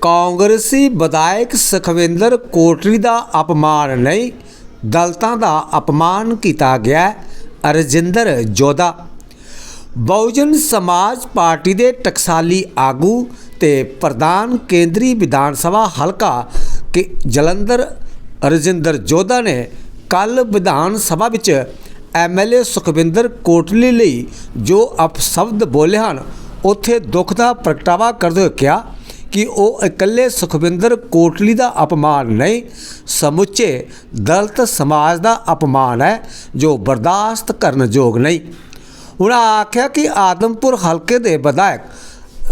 ਕਾਂਗਰਸੀ ਵਿਧਾਇਕ ਸੁਖਵਿੰਦਰ ਕੋਟਲੀ ਦਾ ਅਪਮਾਨ ਨਹੀਂ, ਦਲਤਾਂ ਦਾ ਅਪਮਾਨ ਕੀਤਾ ਗਿਆ ਹੈ। ਰਜਿੰਦਰ ਜੋਧਾ ਬਹੁਜਨ ਸਮਾਜ ਪਾਰਟੀ ਦੇ ਟਕਸਾਲੀ ਆਗੂ ਤੇ ਪ੍ਰਧਾਨ ਕੇਂਦਰੀ ਵਿਧਾਨ ਸਭਾ ਹਲਕਾ ਕਿ ਜਲੰਧਰ ਰਜਿੰਦਰ ਜੋਧਾ ਨੇ ਕੱਲ ਵਿਧਾਨ ਸਭਾ ਵਿੱਚ ਐਮਐਲਏ ਸੁਖਵਿੰਦਰ ਕੋਟਲੀ ਲਈ ਜੋ ਅਪਸ਼ਬਦ ਬੋਲੇ ਹਨ, ਉੱਥੇ ਦੁੱਖ ਦਾ ਪ੍ਰਗਟਾਵਾ ਕਰਦੇ ਹੋਏ ਕਿਹਾ ਕਿ ਉਹ ਇਕੱਲੇ ਸੁਖਵਿੰਦਰ ਕੋਟਲੀ ਦਾ ਅਪਮਾਨ ਨਹੀਂ, ਸਮੁੱਚੇ ਦਲਿਤ ਸਮਾਜ ਦਾ ਅਪਮਾਨ ਹੈ, ਜੋ ਬਰਦਾਸ਼ਤ ਕਰਨ ਯੋਗ ਨਹੀਂ। ਉਹਨਾਂ ਆਖਿਆ ਕਿ ਆਦਮਪੁਰ ਹਲਕੇ ਦੇ ਵਿਧਾਇਕ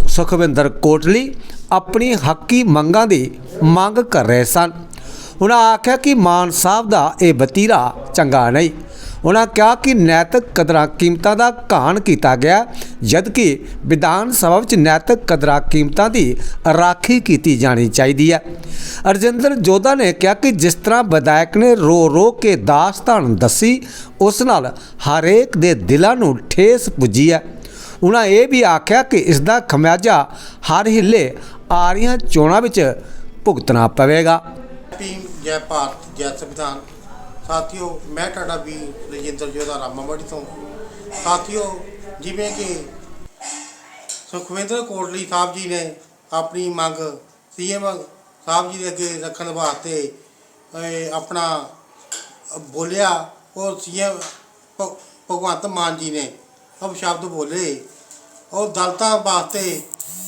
ਸੁਖਵਿੰਦਰ ਕੋਟਲੀ ਆਪਣੀ ਹੱਕੀ ਮੰਗਾਂ ਦੀ ਮੰਗ ਕਰ ਰਹੇ ਸਨ। ਉਹਨਾਂ ਆਖਿਆ ਕਿ ਮਾਨ ਸਾਹਿਬ ਦਾ ਇਹ ਵਤੀਰਾ ਚੰਗਾ ਨਹੀਂ। ਉਹਨਾਂ ਕਿਹਾ ਕਿ ਨੈਤਿਕ ਕਦਰਾਂ ਕੀਮਤਾਂ ਦਾ ਘਾਣ ਕੀਤਾ ਗਿਆ, ਜਦਕਿ ਵਿਧਾਨ ਸਭਾ ਵਿੱਚ ਨੈਤਿਕ ਕਦਰਾਂ ਕੀਮਤਾਂ ਦੀ ਰਾਖੀ ਕੀਤੀ ਜਾਣੀ ਚਾਹੀਦੀ ਹੈ। ਅਰਜਿੰਦਰ ਜੋਧਾ ਨੇ ਕਿਹਾ ਕਿ ਜਿਸ ਤਰ੍ਹਾਂ ਵਿਧਾਇਕ ਨੇ ਰੋ ਰੋ ਕੇ ਦਾਸਤਾਨ ਦੱਸੀ, ਉਸ ਨਾਲ ਹਰੇਕ ਦੇ ਦਿਲਾਂ ਨੂੰ ਠੇਸ ਪੁੱਜੀ ਹੈ। ਉਹਨਾਂ ਇਹ ਵੀ ਆਖਿਆ ਕਿ ਇਸ ਦਾ ਖਮਿਆਜਾ ਹਰ ਹਿੱਲੇ ਆ ਰਹੀਆਂ ਚੋਣਾਂ ਵਿੱਚ ਭੁਗਤਣਾ ਪਵੇਗਾ। ਜੈ ਭਾਰਤ ਜੈ ਸੰਵਿਧਾਨ ਸਾਥੀਓ, ਮੈਂ ਤੁਹਾਡਾ ਵੀ ਰਜਿੰਦਰ ਜੋਧਾ ਰਾਮਾਮੜੀ ਤੋਂ। ਸਾਥੀਓ, ਜਿਵੇਂ ਕਿ ਸੁਖਵਿੰਦਰ ਕੋਟਲੀ ਸਾਹਿਬ ਜੀ ਨੇ ਆਪਣੀ ਮੰਗ ਸੀਐਮ ਸਾਹਿਬ ਜੀ ਦੇ ਅੱਗੇ ਰੱਖਣ ਵਾਸਤੇ ਆਪਣਾ ਬੋਲਿਆ, ਉਹ ਸੀਐਮ ਭਗਵੰਤ ਮਾਨ ਜੀ ਨੇ ਅਪਸ਼ਬਦ ਬੋਲੇ। ਉਹ ਦਲਤਾਂ ਵਾਸਤੇ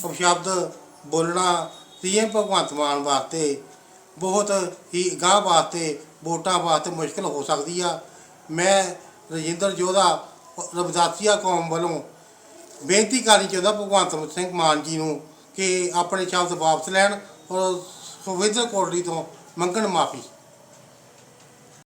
ਅਪਸ਼ਬਦ ਬੋਲਣਾ ਸੀਐਮ ਭਗਵੰਤ ਮਾਨ ਵਾਸਤੇ ਬਹੁਤ ਹੀ ਗਾਹ ਵਾਸਤੇ ਵੋਟਾਂ ਵਾਸਤੇ ਮੁਸ਼ਕਲ ਹੋ ਸਕਦੀ ਆ। ਮੈਂ ਰਜਿੰਦਰ ਜੋਧਾ ਰਵਿਦਾਸੀਆ ਕੌਮ ਵੱਲੋਂ ਬੇਨਤੀ ਕਰਨੀ ਚਾਹੁੰਦਾ ਭਗਵੰਤ ਸਿੰਘ ਮਾਨ ਜੀ ਨੂੰ ਕਿ ਆਪਣੇ ਸ਼ਬਦ ਵਾਪਸ ਲੈਣ ਔਰ ਸੁਖਵਿੰਦਰ ਕੋਟਲੀ ਤੋਂ ਮੰਗਣ ਮਾਫੀ।